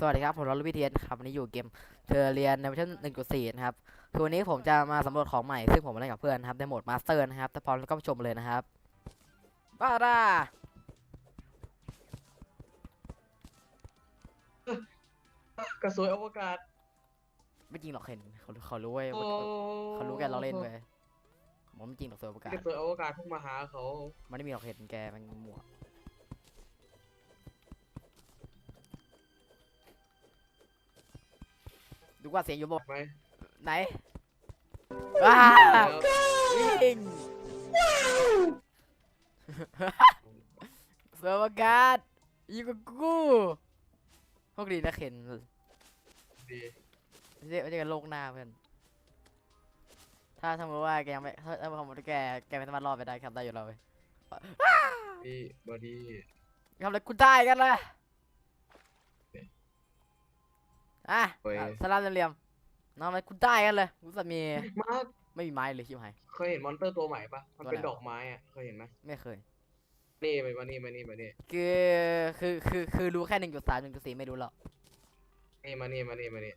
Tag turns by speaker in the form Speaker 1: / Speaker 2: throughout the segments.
Speaker 1: สวัสดีครับ ผมรอลวิเทียนครับวันนี้อยู่เกมเทอร์เรียนในเวอร์ชัน1.4 นะครับคือวันนี้ผมจะมาสำรวจของใหม่ ซึ่งผมมาเล่นกับเพื่อนนะครับในโหมดมาสเตอร์นะครับถ้าพร้อมแล้วก็ไปชมเลยนะครับบ้าด่า
Speaker 2: กระสวยอวกาศ
Speaker 1: ไม่จริงหรอกเห็นเขาเขารู้เว้ย
Speaker 2: โอ้
Speaker 1: เขารู้แกเราเล่นเว้ยผมไม่จริงหรอกเสือประกาศ
Speaker 2: กระสวยอวกาศเพิ่งมาหาเขา
Speaker 1: มันไม่มีหรอกเห็นแกมันมั่ว ดูว่าเสียงอยู่บอก
Speaker 2: ไหม
Speaker 1: ไหนว้า
Speaker 2: แล้ว
Speaker 1: วิ่งเสือประกาศอยู่กับกูโชคดีนะเข็น
Speaker 2: ดี
Speaker 1: ไม่ใช่ไม่ใช่กันโลกหน้าเพื่อนถ้าสมมติว่าแกยังไม่ถ้าถ้าสมมติแกแกไม่สามารถรอดไปได้ครับได้อยู่แล้วเว้ย
Speaker 2: ดีบอดี้
Speaker 1: ทำอะไรกูได้กันล่ะ อะ
Speaker 2: เว้ย
Speaker 1: อะสลับเหลี่ยมๆทำอะไรกูได้กันเลยกูจะมี
Speaker 2: มาร์ค
Speaker 1: ไม่มีไม้เลยชิบหาย
Speaker 2: เคยเห็นมอนเตอร์ตัวใหม่ปะมันเป็น
Speaker 1: ตัวไหน
Speaker 2: ดอกไม้อะเคยเห็นไหม
Speaker 1: ไม่เคย
Speaker 2: นี่ไปมานี่มานี่มานี่
Speaker 1: คือคือคือคือรู้แค่หนึ่งจุดสามหนึ่งจุดสี่ไม่รู้หรอก
Speaker 2: นี่มานี่มานี่มานี่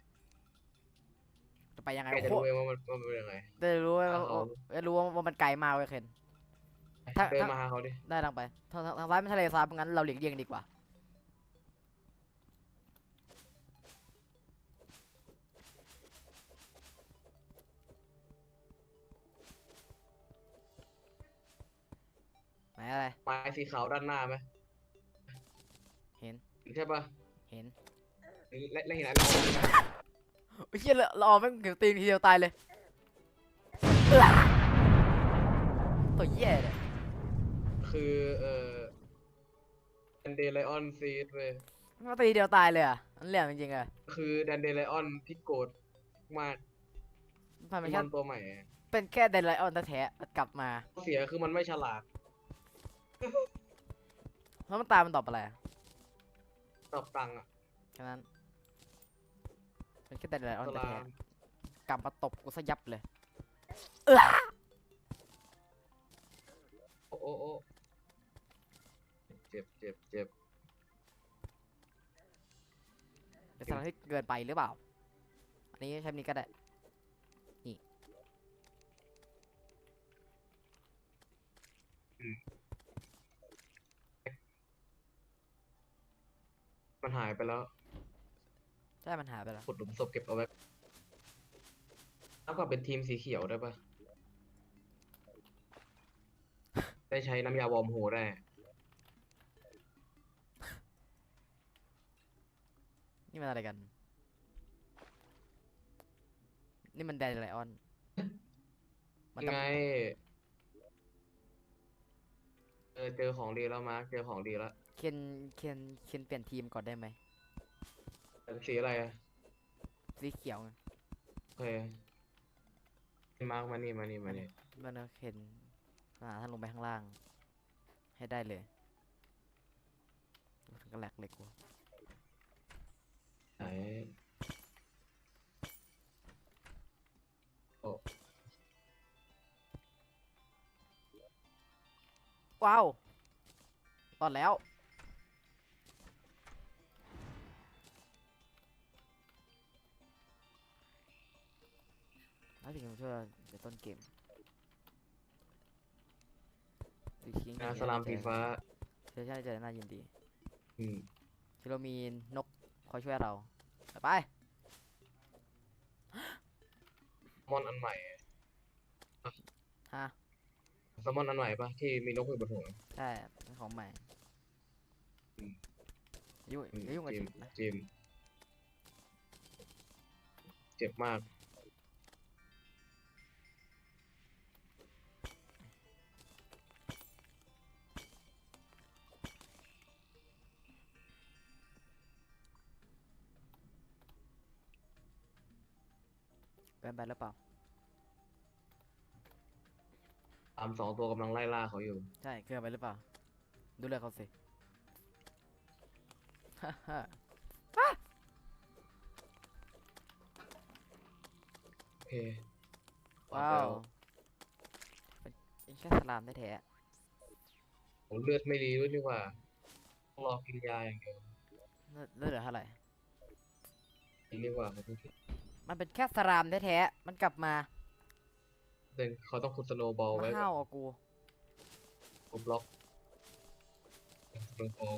Speaker 1: จะไปยังไง
Speaker 2: แกจะ
Speaker 1: โค
Speaker 2: รู้เองว่ามันมันเป็นยังไง
Speaker 1: จะรู้ว่า
Speaker 2: อะเอา
Speaker 1: จะรู้ว่าว่ามันไกลมากเว้ยเคน ถ้า
Speaker 2: เดิน
Speaker 1: ถ้า
Speaker 2: มาหาเขาดิ
Speaker 1: ได้ทางไปทางทางทางซ้ายเป็นทะเลทรายเพราะงั้นเราหลีกเลี่ยงดีกว่า นอะไร
Speaker 2: ไม้สีขาวด้านหน้าไหม
Speaker 1: เห็น
Speaker 2: ใช่ปะ
Speaker 1: เห็น
Speaker 2: และและเห็นอะไร
Speaker 1: โอ้ยเชี่ยเราเราเอาแม่งเขียวตีนทีเดียวตายเลยเอื้อตัวเหี้ยเลย
Speaker 2: คือเอ่อแดนเดไลออนซีดเว้ย
Speaker 1: มันตีทีเดียวตายเลยอะอันเหลี่ยมจริงๆอะ
Speaker 2: คือแดนเดไลออนที่โกรธมาก
Speaker 1: มันเป็น
Speaker 2: ม
Speaker 1: แค่
Speaker 2: อนตัวใหม่อะ
Speaker 1: เป็นแค่เดนไลออนแท้ๆมันกลับมา
Speaker 2: เสียคือมันไม่ฉลาด
Speaker 1: แล้วมันตายมันตอบอะไรอะ
Speaker 2: ตอบตังค์อะ
Speaker 1: แค่นั้นเป็นแค่เดนไลออน
Speaker 2: สลา
Speaker 1: แท้
Speaker 2: ม
Speaker 1: ๆกลับมาตบกูซะยับเลย
Speaker 2: โอ้โอ้โอ้เจ็บเจ็บเจ็บ
Speaker 1: เป็นสถานที่เกินไปหรือเปล่า อันนี้ใช้นี้ก็ได้ นี่
Speaker 2: มันหายไปแล้ว
Speaker 1: ใช่มันหายไปแล้ว
Speaker 2: ขุดหลุมศพเก็บเอาไว้แล้วก็เป็นทีมสีเขียวได้ปะได้ใช้น้ำยาวอร์มโฮได้
Speaker 1: นี่มันอะไรกัน นี่มันแดนไลออน มันต้อง
Speaker 2: ไง เออเจอของดีแล้วมาร์คเจอของดีแล้ว
Speaker 1: เคนเคนเคนเปลี่ยนทีมก่อนได้ไหม
Speaker 2: เป็นสีอะไรอะ
Speaker 1: สีเขียวไง
Speaker 2: โอเคมาร์คมานี่มานี่มานี่
Speaker 1: มันเอาเคนหาท่านลงไปข้างล่าง ให้ได้เลยถึงก็แหลกเลยกู
Speaker 2: ไหนโอ้
Speaker 1: ว้าวตอนแล้ว น่าจะยังช่วยในต้นเกมดูคิง
Speaker 2: งานสลามสีฟ้า
Speaker 1: ใช่ใช่จะน่ายินดี
Speaker 2: อืม
Speaker 1: ที่เรามีนกคอยช่วยเรา ไปไป
Speaker 2: มอนอันใหม่
Speaker 1: ฮะ
Speaker 2: แซลมอนอันใหม่ปะที่มีนกอยู่บนหัว
Speaker 1: ใช่เป็นของใหม่
Speaker 2: อืม
Speaker 1: ยุ่ง
Speaker 2: อืม
Speaker 1: อย่ายุ่งกับ
Speaker 2: จิม
Speaker 1: จิมนะ
Speaker 2: จิมเจ็บมาก
Speaker 1: เกินไปหรือเปล่า
Speaker 2: ตามสองตัวกำลังไล่ล่าเขาอยู่
Speaker 1: ใช่เกินไปหรือเปล่า ดูเลยเขาสิ ฮ่าฮ่า
Speaker 2: โอเค
Speaker 1: ว้าวเป็นเป็นแค่สลามแท้
Speaker 2: โอ้เลือดไม่ดีด้วยนี่หว่าต้องรอกินยาอย่างเดียว
Speaker 1: ๆเลือดเลือดเหลือเท่าไหร่
Speaker 2: นี่เรียกว่าเขาต้อง
Speaker 1: มันเป็นแค่สรามแท้ๆ มันกลับมา
Speaker 2: เดินเขาต้องขุดสโนว์บอล
Speaker 1: มา
Speaker 2: ไว้
Speaker 1: ห้าวอะกู
Speaker 2: กดบล็อกสโนว์บอล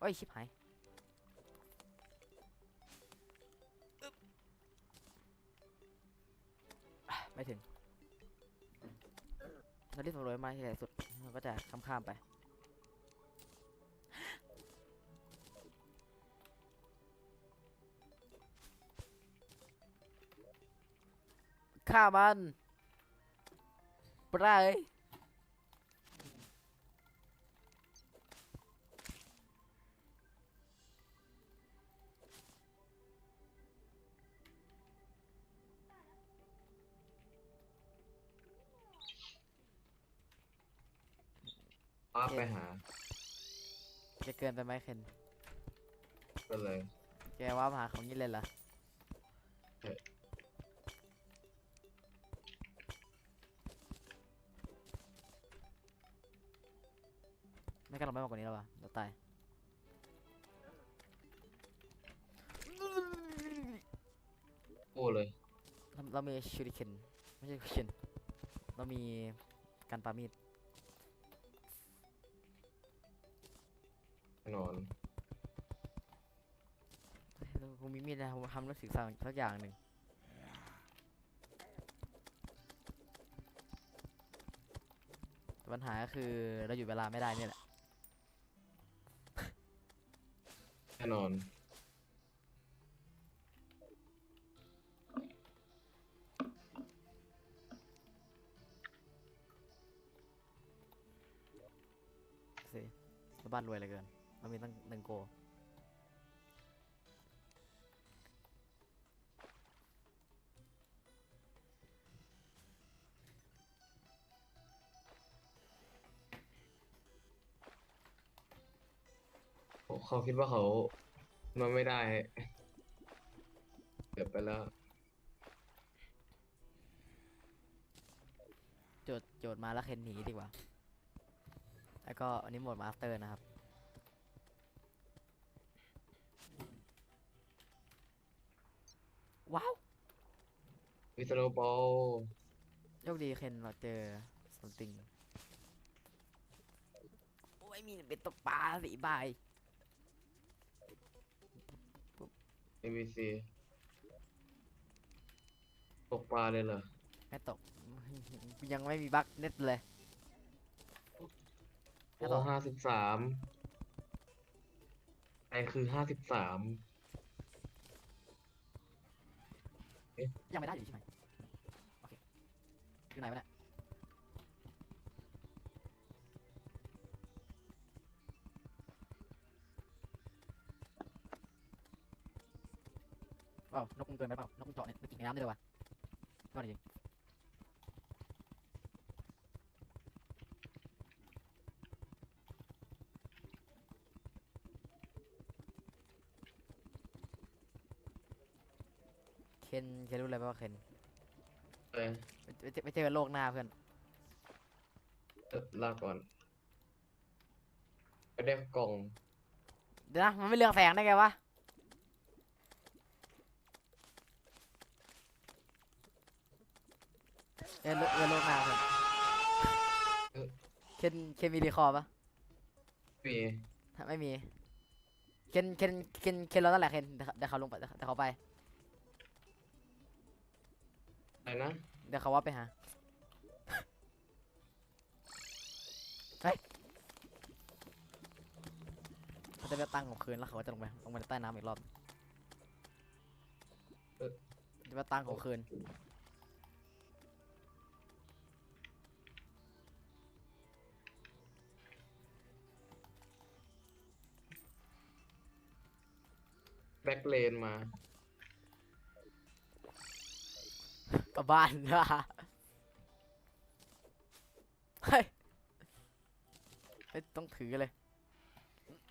Speaker 1: เอ้ย ชิบหายอึ๊บอะไม่ถึงเราที่สำรวจมาที่ไหนสุดมันก็จะข้ามข้ามๆไป ฆ่ามันปลาเอ้ย
Speaker 2: ป้าไปหา
Speaker 1: จะเกินไปไหมเคน
Speaker 2: ก็เลย
Speaker 1: แกว่ามาหาของนี้เลยเหรอ ไม่กล้าลงไปมากกว่านี้แล้ววะเดี๋ยวตาย
Speaker 2: โอ้เลย
Speaker 1: เราเรามีชูริเคนไม่ใช่เคนเรามีกันปามีด
Speaker 2: แน่นอน
Speaker 1: เฮ้ยเราคงมีมีดนะผมทำนักศึกษาสักอย่างหนึ่งแต่ปัญหาก็คือเราอยู่เวลาไม่ได้เนี่ยแหละ
Speaker 2: น่นอน
Speaker 1: สิบ้านรวยเหลือเกินเรามีตั้งหนึ่งโก
Speaker 2: เขาคิดว่าเขามันไม่ได้เกือบไปแล้ว
Speaker 1: โจทย์โจทย์มาแล้วเคนหนีดีกว่า แล้วก็อันนี้โหมดมาสเตอร์นะครับ ว้าว
Speaker 2: วิสโนบอล
Speaker 1: โชคดีเคนเราเจอ something โอ้ยมีเป็นตกปลาสีใบาย
Speaker 2: เอ็มบีซีตกปลาเลยเหรอ
Speaker 1: ไม่ตก ยังไม่มีบั๊กเน็ตเลย
Speaker 2: โอ้ห้าสิบสามไอคือห้าสิบสาม
Speaker 1: ยังไม่ได้อยู่ใช่ไหมโอเคอยู่ไหนวะเนี่ย ว้าวนกมึงเกินไปเปล่านกมึงเจาะเนี่ยมันกินในน้ำได้เลยวะยอดจริงเคนเคนรู้อะไรไหมว่าเคน
Speaker 2: เออ
Speaker 1: ไปเจอไปเจอกันโลกหน้าเพื่อน
Speaker 2: เออลาก่อนไปได้กล่อง
Speaker 1: เดี๋ยวนะมันไม่เรืองแสงได้ไงวะ เออโลเออโลกหน้าเพื่อนเคนเคนมีรีคอร์ปะ
Speaker 2: มี
Speaker 1: ถ้าไม่มี เคนเคนเคนเคนเราตั้งแหละเคนเดี๋ยวเขาเดี๋ยวเขาลงไปเดี๋ยวเดี๋ยวเขาไป
Speaker 2: อะไรนะ
Speaker 1: เดี๋ยวเขาว่าไปหา เฮ้ยเขาจะไปตั้งของคืนแล้วเขาก็จะลงไปลงไปใต้น้ำอีกรอบจะไปตั้งของคืน
Speaker 2: แบ็กเลนมา
Speaker 1: กลับบ้านนะเฮ้ยเฮ้ยต้องถือเลย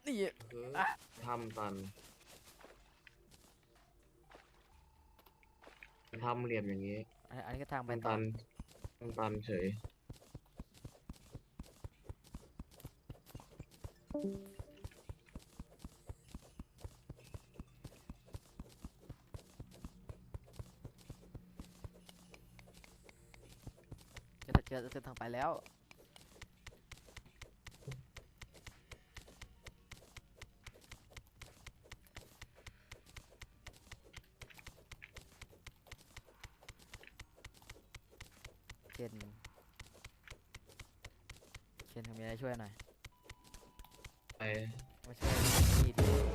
Speaker 1: นี่
Speaker 2: เออ
Speaker 1: อะ
Speaker 2: ทำตันทำเหลี่ยมอย่างนี้
Speaker 1: อันอันนี้ก็ทางไป
Speaker 2: มัน
Speaker 1: ต่อ
Speaker 2: ตันมันตันเฉย
Speaker 1: เจอเจอทางไปแล้ว เคนเคนทำมีอะไรช่วยหน่อย
Speaker 2: ไป
Speaker 1: มาช่วยพี่ดิ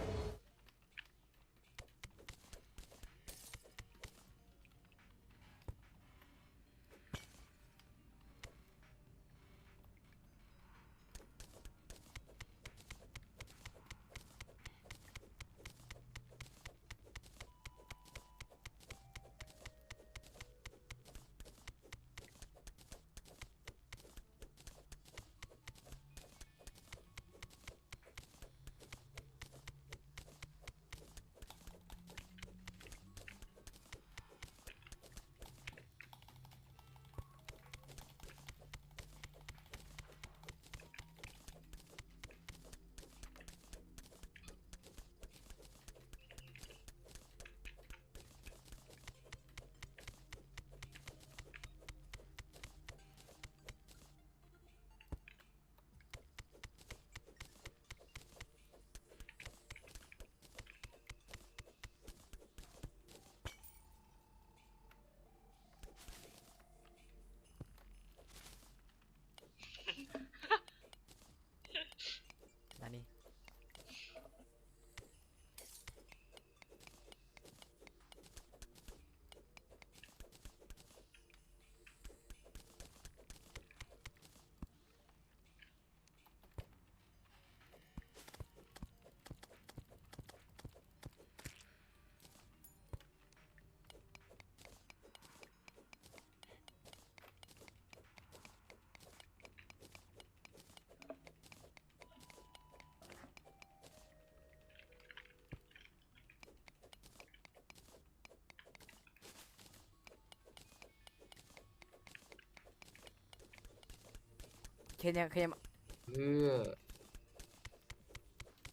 Speaker 1: คนยังเคนยัง
Speaker 2: เพื่อ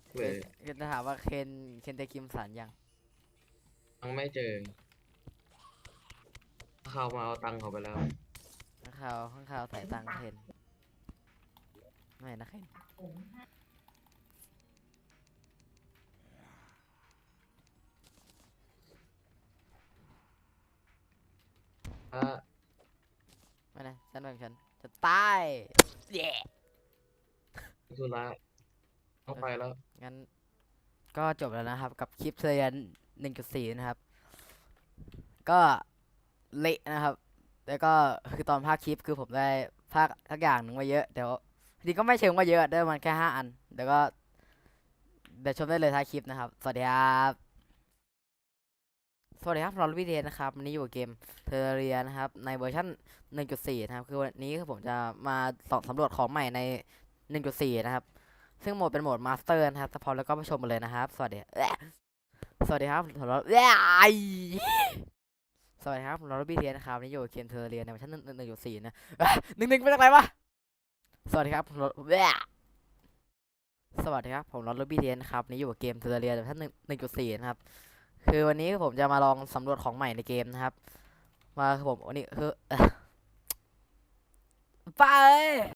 Speaker 1: เคน
Speaker 2: เลย
Speaker 1: เคนจะถามว่าเคนเคนจะกิมสันยัง
Speaker 2: ยังไม่เจอเขามาเอาตังค์เขาไปแล้ว
Speaker 1: ข้างข่าวข้างข่าวใส่ตังค์เคนไม่นะเคน
Speaker 2: ถ้า
Speaker 1: ไม่นะฉันแบบฉัน จะตายเย้
Speaker 2: สุระต้องไปแล้ว
Speaker 1: งั้น ก็จบแล้วนะครับ กับคลิปเซียนหนึ่งจุดสี่นะครับ ก็เละนะครับ แล้วก็คือตอนภาคคลิปคือผมได้ภาคทักอย่างหนึ่งมาเยอะเดี๋ยวจริงก็ไม่เชิงว่าเยอะได้ประมันแค่ห้าอันเดี๋ยวก็เดี๋ยวชมได้เลยท้ายคลิปนะครับ สวัสดีครับ สวัสดีครับเราลูบี้เทนนะครับวันนี้อยู่กับเกมเทอร์เรียนะครับ ในเวอร์ชัน1.4 นะครับ คือวันนี้คือผมจะมาสสำรวจของใหม่ใน 1.4 นะครับ ซึ่งโหมดเป็นโหมดมาสเตอร์นะครับถ้าพอแล้วก็ไปชมกันเลยนะครับ สวัสดีสวัสดีครับผมเราสวัสดีครับผมเราบี้เทนนะครับวันนี้อยู่กับเกมเทอร์เรียในเวอร์ชัน1.4 นะหนึ่งหนึ่งเป็นอะไรวะสวัสดีครับเราสวัสดีครับผมเราบี้เทนนะครับวันนี้อยู่กับเกมเทอร์เรียในเวอร์ชัน1.4 นะครับ คือวันนี้ผมจะมาลองสำรวจของใหม่ในเกมนะครับ มาคือผมวันนี้คืออป้าเอ้ย